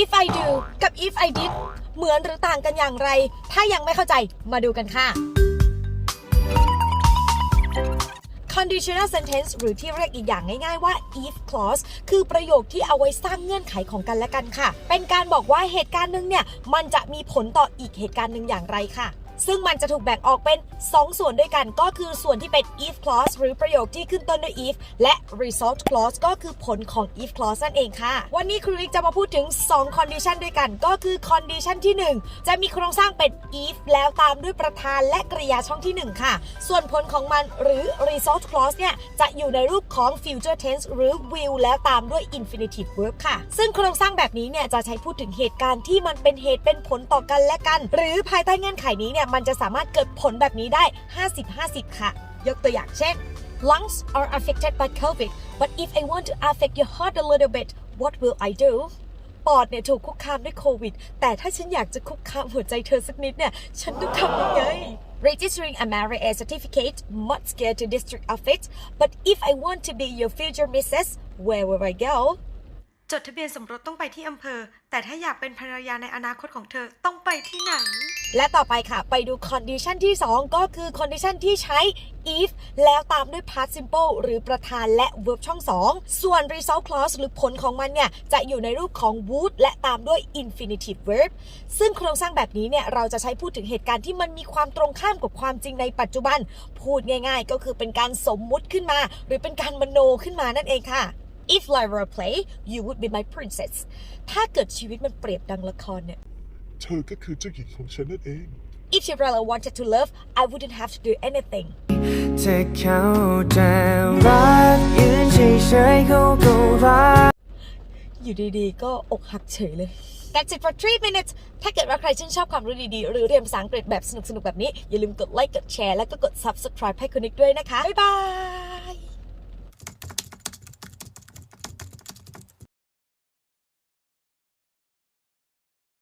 if I do กับ if I did เหมือนหรือต่างกันอย่างไร ถ้ายังไม่เข้าใจมาดูกันค่ะ conditional sentence หรือที่เรียกอีกอย่างง่ายๆว่า if clause คือประโยคที่เอาไว้สร้างเงื่อนไขของกันและกันค่ะ เป็นการบอกว่าเหตุการณ์หนึ่งเนี่ย มันจะมีผลต่ออีกเหตุการณ์หนึ่งอย่างไรค่ะ ซึ่งมันจะถูกแบ่งออกเป็น 2 ส่วนด้วยกันก็คือส่วนที่เป็น if clause หรือประโยคที่ขึ้นต้นด้วย if และ result clause ก็คือผลของ if clause นั่นเองค่ะ วันนี้ครูริกจะมาพูดถึง 2 condition ด้วยกัน ก็คือ condition ที่ 1 จะมีโครงสร้างเป็น if แล้วตามด้วยประธานและกริยาช่องที่ 1 ค่ะ ส่วนผลของมันหรือ result clause เนี่ย จะอยู่ในรูปของ future tense หรือ will แล้วตามด้วย infinitive verb ค่ะ ซึ่งโครงสร้างแบบนี้เนี่ยจะใช้พูดถึงเหตุการณ์ที่มันเป็นเหตุเป็นผลต่อกันและกัน หรือภายใต้เงื่อนไขนี้เนี่ยมันจะสามารถเกิดผลแบบนี้ได้ 50-50 ค่ะ ยกตัวอย่างเช่น lungs are affected by covid but if I want to affect your heart a little bit what will I do ปอดเนี่ยถูกคุกคามด้วยโควิด แต่ถ้าฉันอยากจะคุกคามหัวใจเธอสักนิดเนี่ย ฉันต้องทำยังไง Registering a marriage certificate must get to district office but if I want to be your future missus where will I go จดทะเบียนสมรสต้องไปที่อำเภอ แต่ถ้าอยากเป็นภรรยาในอนาคตของเธอต้องไปที่ไหน และต่อไปค่ะ ไปดู condition ที่ 2 ก็คือ condition ที่ใช้ if แล้วตามด้วย past simple หรือประธานและ verb ช่อง 2 ส่วน result clause หรือผลของมันเนี่ย จะอยู่ในรูปของ would และตามด้วย infinitive verb ซึ่งโครงสร้างแบบนี้เนี่ย เราจะใช้พูดถึงเหตุการณ์ที่มันมีความตรงข้ามกับความจริงในปัจจุบัน พูดง่าย ๆ ก็คือเป็นการสมมุติขึ้นมา หรือเป็นการมโนขึ้นมานั่นเองค่ะ if life were a play you would be my princess ถ้าเกิดชีวิตมันเปรียบดังละครเนี่ย เธอก็คือเจ้าหญิงของฉันนั่นเอง If she really wanted to love, I wouldn't have to do anything. จะเข้าใจรักยืนเฉยๆเขาก็รักอยู่ดีๆ ก็อกหักเฉยเลย That's it for 3 minutes ถ้าเกิดว่าใครชื่นชอบความรู้ดีๆ หรือเรียนภาษาอังกฤษแบบสนุกๆ แบบนี้ อย่าลืมกดไลค์ กดแชร์ แล้วก็กด subscribe ให้คุณนิกด้วยนะคะ บ๊ายบาย